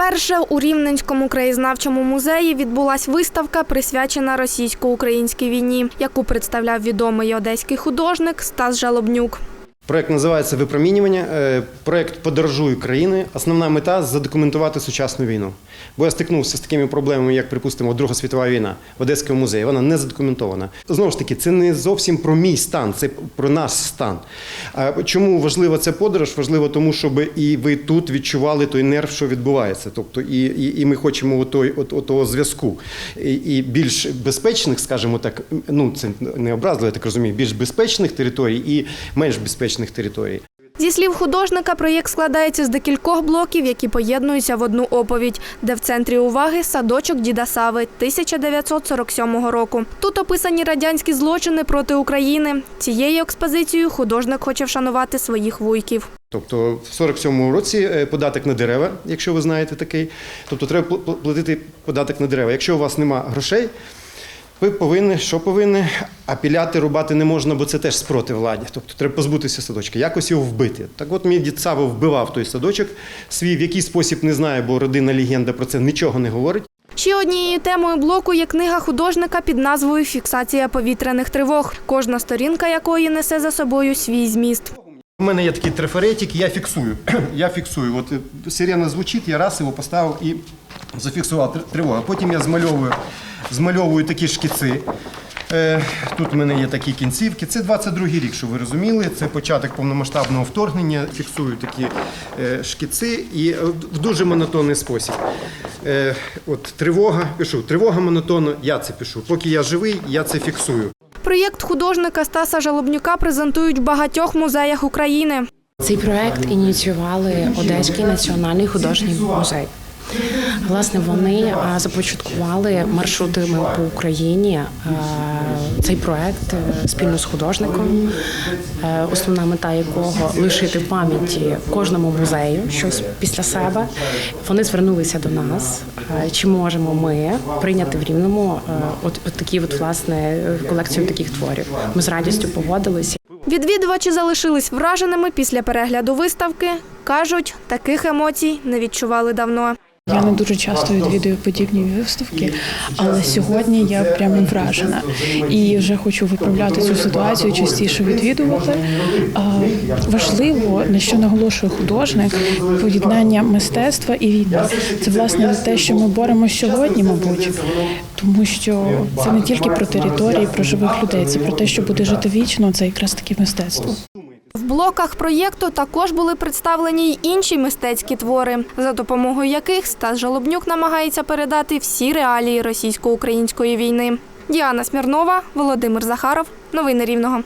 Вперше у Рівненському краєзнавчому музеї відбулась виставка, присвячена російсько-українській війні, яку представляв відомий одеський художник Стас Жалобнюк. Проект називається Випромінювання. Е, Проект подорожую країни. Основна мета задокументувати сучасну війну. Бо я стикнувся з такими проблемами, як, припустимо, Друга світова війна в Одеському музеї. Вона не задокументована. Знову ж таки, це не зовсім про мій стан, це про наш стан. Чому важлива ця подорож? Важливо тому, щоб і ви тут відчували той нерв, що відбувається. Тобто, і, і, і ми хочемо отой, от, от того зв'язку. І, і більш безпечних, скажімо так, ну це не образливо, я так розумію, більш безпечних територій і менш безпечних територій. Зі слів художника, проєкт складається з декількох блоків, які поєднуються в одну оповідь, де в центрі уваги садочок Діда Сави 1947 року. Тут описані радянські злочини проти України. Цією експозицією художник хоче вшанувати своїх вуйків. Тобто в 47-му році е, податок на дерева, якщо ви знаєте такий, тобто треба пл- пл- платити податок на дерева. Якщо у вас нема грошей, ви повинні, що повинні, а піляти, рубати не можна, бо це теж спротив владі. Тобто треба позбутися садочка, якось його вбити. Так от мій дід Сава вбивав той садочок свій, в який спосіб не знаю, бо родинна легенда про це нічого не говорить. Ще однією темою блоку є книга художника під назвою Фіксація повітряних тривог, кожна сторінка якої несе за собою свій зміст. У мене є такий трафаретик, я фіксую. Я фіксую. От е, сирена звучить, я раз його поставив і зафіксував тривогу. Потім я змальовую, змальовую такі шкіци. Е, Тут у мене є такі кінцівки. Це 22-й рік, щоб ви розуміли. Це початок повномасштабного вторгнення. Фіксую такі е, шкіци і е, в дуже монотонний спосіб. От тривога, пишу, тривога монотонна, я це пишу. Поки я живий, я це фіксую. Проєкт художника Стаса Жалобнюка презентують в багатьох музеях України. Цей проект ініціювали Одеський національний художній музей. Власне, вони започаткували маршрутами по Україні цей проект е, спільно з художником, е, основна мета якого лишити пам'яті кожному музею щось після себе. Вони звернулися до нас. е, Чи можемо ми прийняти в рівному е, от, от такі, от власне колекцію таких творів? Ми з радістю погодилися. Відвідувачі залишились враженими після перегляду виставки. Кажуть, таких емоцій не відчували давно. Я не дуже часто відвідую подібні виставки, але сьогодні я прямо вражена і вже хочу виправляти цю ситуацію, частіше відвідувати. Важливо, на що наголошує художник, поєднання мистецтва і війни. Це власне те, що ми боремося сьогодні, мабуть, тому що це не тільки про території, про живих людей, це про те, що буде жити вічно. Це якраз таке мистецтво. Блоках проєкту також були представлені й інші мистецькі твори, за допомогою яких Стас Жалобнюк намагається передати всі реалії російсько-української війни. Діана Смірнова, Володимир Захаров. Новини Рівного.